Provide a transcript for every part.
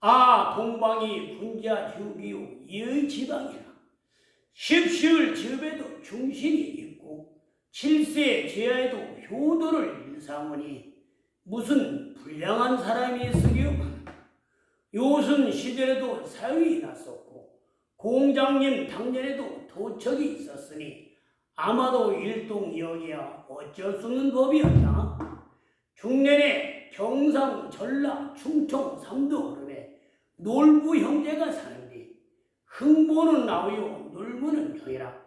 아 동방이 분자 휴기요. 이의 지방이라. 십시을 집에도 중신이 있고 칠세 제하에도 효도를 일삼으니 무슨 불량한 사람이 있으리요만 요순 시절에도 사위이 났었고 공장님 당년에도 도척이 있었으니 아마도 일동이어야 어쩔 수 없는 법이었다. 중년에 경상, 전라, 충청, 삼도 흐름에 놀부 형제가 사는데 흥보는 나오요 놀부는 형이라.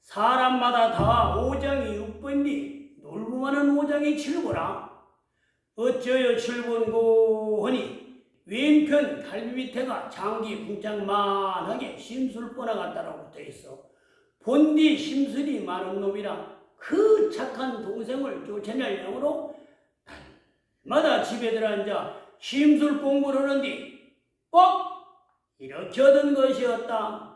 사람마다 다 오장이 육번디 놀부만은 오장이 칠보라. 어쩌여 칠본고 하니 왼편 갈비 밑에가 장기 궁창만하게 심술보나 같다라고 돼 있어. 본디 심술이 많은 놈이라 그 착한 동생을 쫓아낼 영으로 마다 집에 들어앉아 심술 공부를 하는데 꼭 이렇게 얻은 것이었다.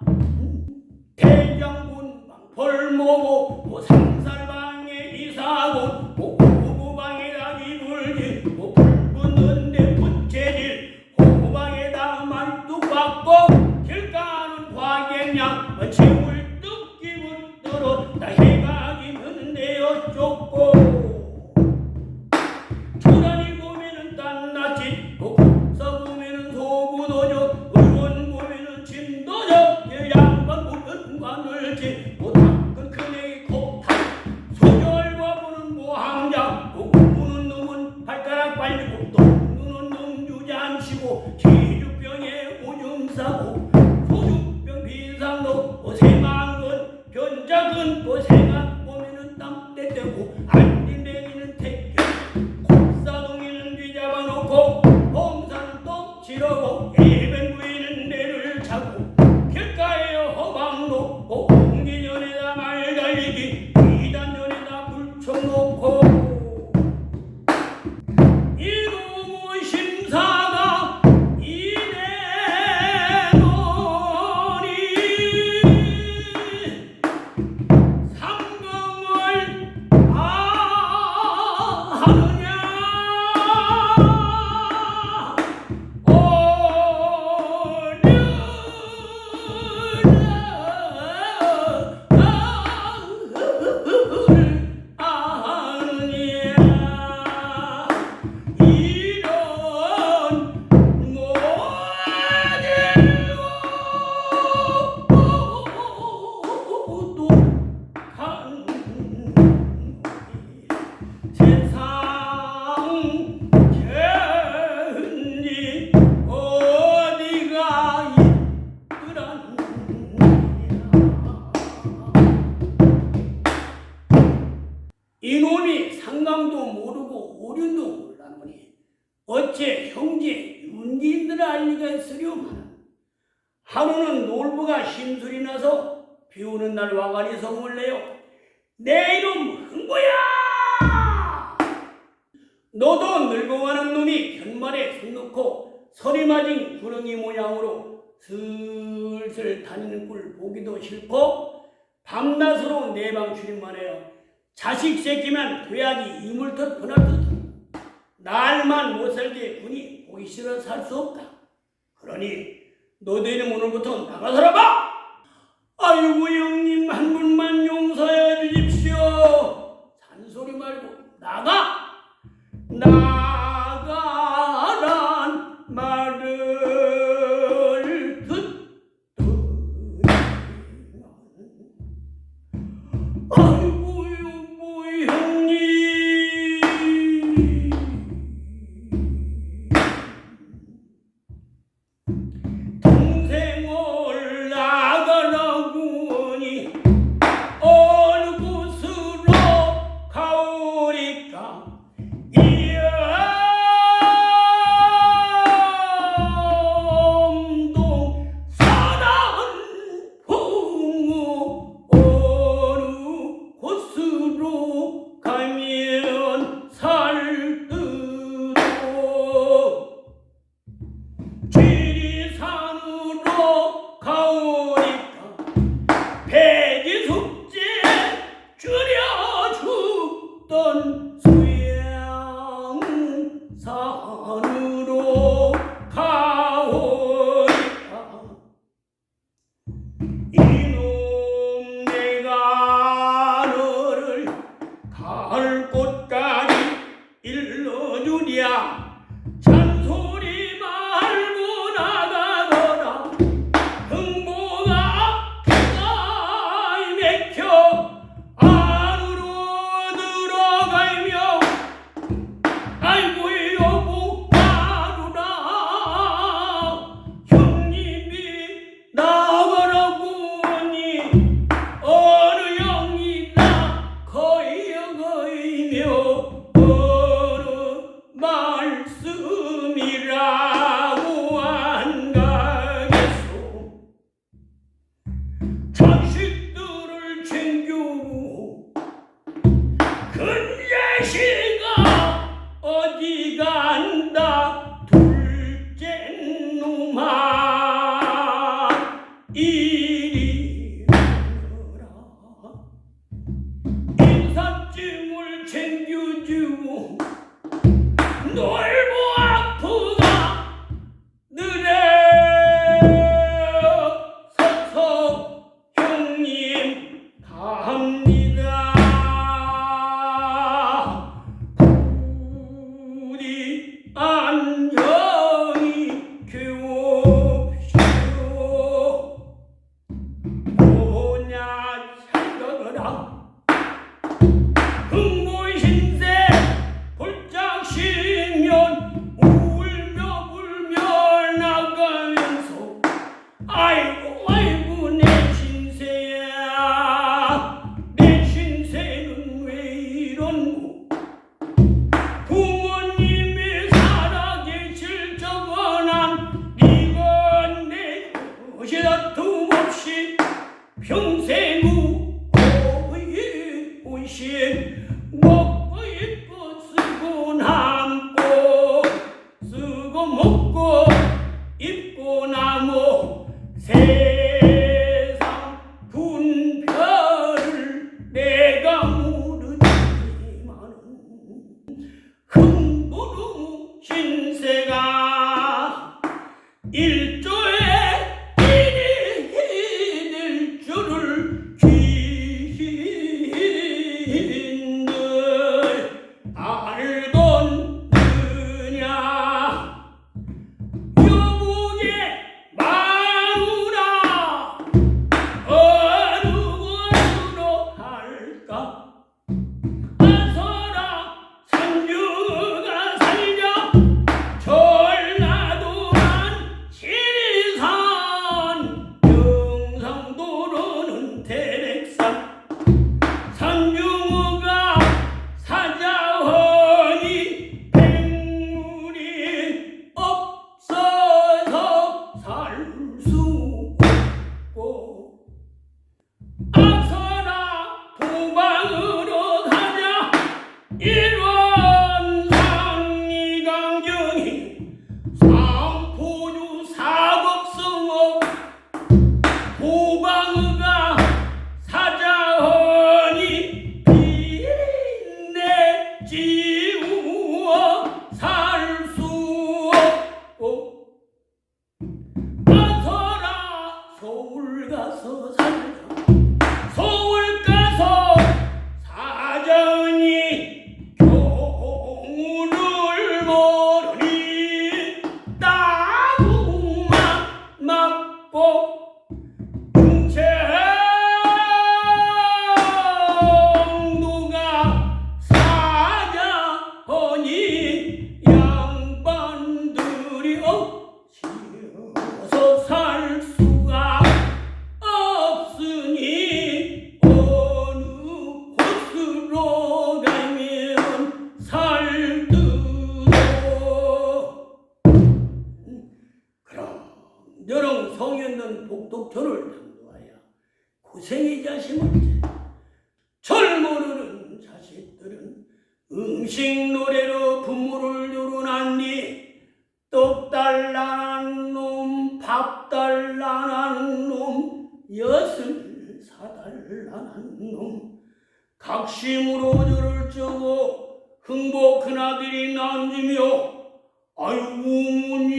대장군 벌모고 뭐 상살방에 이사고 말뚝 박고 길가는 과객량 와가니 성을 내요. 내 이름 흥보야! 너도 늙어가는 놈이 견말에 손 넣고 서리 맞은 구렁이 모양으로 슬슬 다니는 꼴 보기도 싫고 밤낮으로 내 방 출입만 해요. 자식 새끼만 돼야지 이물터 분할듯. 날만 못 살게 군이 보기 싫어 살 수 없다. 그러니 너희는 오늘부터 나가 살아봐 아이고 형님 한 분만 용서해 주십시오. 잔소리 말고 나가! 나 평생 무고의 본신 먹고의 것 쓰고 남고 쓰고 먹고 입고 나무 세상 분별을 내가 모르지만은 흥부름 신세가 일 走 brazos al 음식 노래로 부모를 요란하니 떡 달라는 놈, 밥 달라는 놈, 엿을 사달라는 놈, 각심으로 저를 쩌고 흥복한 아들이 난지며 아유 어머니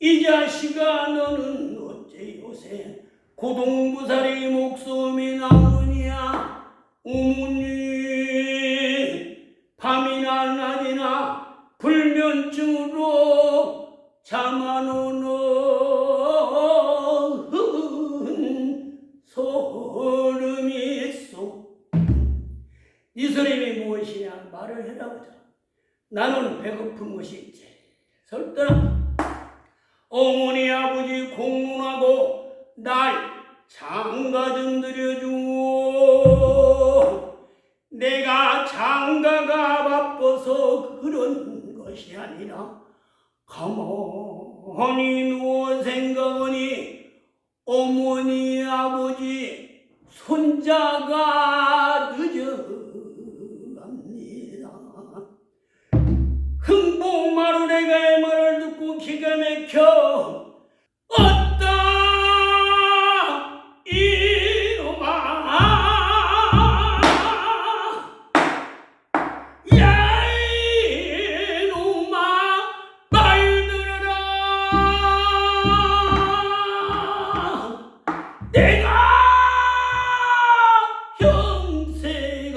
이 자식아 너는 어째 요새 고동부살이 목숨이 남으냐? 어머니 밤이나 낮이나 불면증으로 잠 안 오는 소름이 있어 이 소름이 무엇이냐 말을 해라보자. 나는 배고픈 것이 있지. 설떠나 어머니 아버지 공론하고 날 장가 좀 들여주고 장가가 바빠서 그런 것이 아니라 가만히 누워 생각하니 어머니 아버지 손자가 늦어갑니다. 흥복마루 내가의 말을 듣고 기가 막혀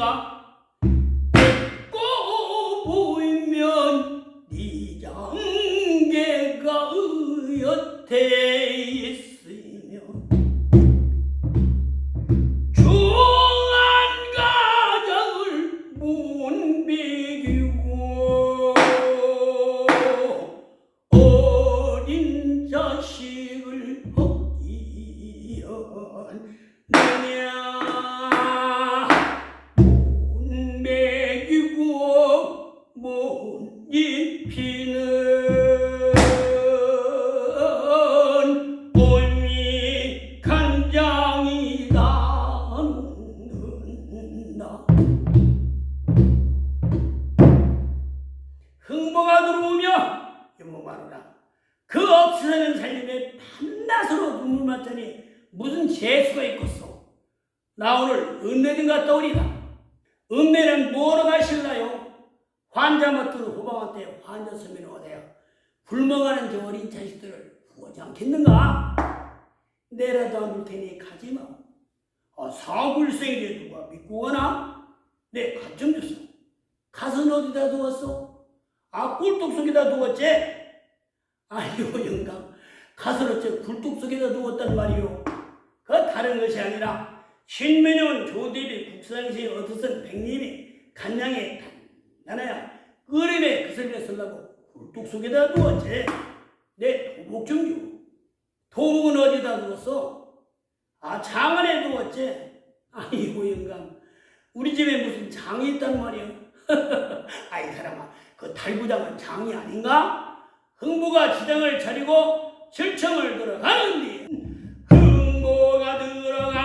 형세가. 고 보이면 네 장계가 곁에 있으며 중한 가정을 못 비기고 어린 자식을 얻기였느냐 그 없으는 살림에 밤낮으로 눈물 맞더니 무슨 재수가 있겠소 나 오늘 좀 갔다 오리다 읍내는 뭐로 가실라요? 환자 맡은 호방한테 환자 서면 어디요? 굶어가는 저 어린 자식들을 구하지 않겠는가? 안줄 테니 가지 마. 아, 사불생이 누가 믿고 가나? 내 값좀 줬어. 갓은 어디다 두었어? 아, 꿀뚝 속에다 두었지? 아이고, 영감. 갓을 어째 굴뚝 속에다 두었단 말이오. 그 다른 것이 아니라 신메년 조대비 국상시 어드선 백님이 간양에 나나야 끓임에 그슬려 쓰려고 굴뚝 속에다 두었지. 내 도복 좀 줘. 도복은 어디다 두었어? 아, 장 안에 두었지. 아이고, 영감. 우리 집에 무슨 장이 있단 말이야. 아이, 사람아. 그 달구장은 장이 아닌가? 흥부가 지장을 차리고 실청을 들어가는디 흥부가 들어가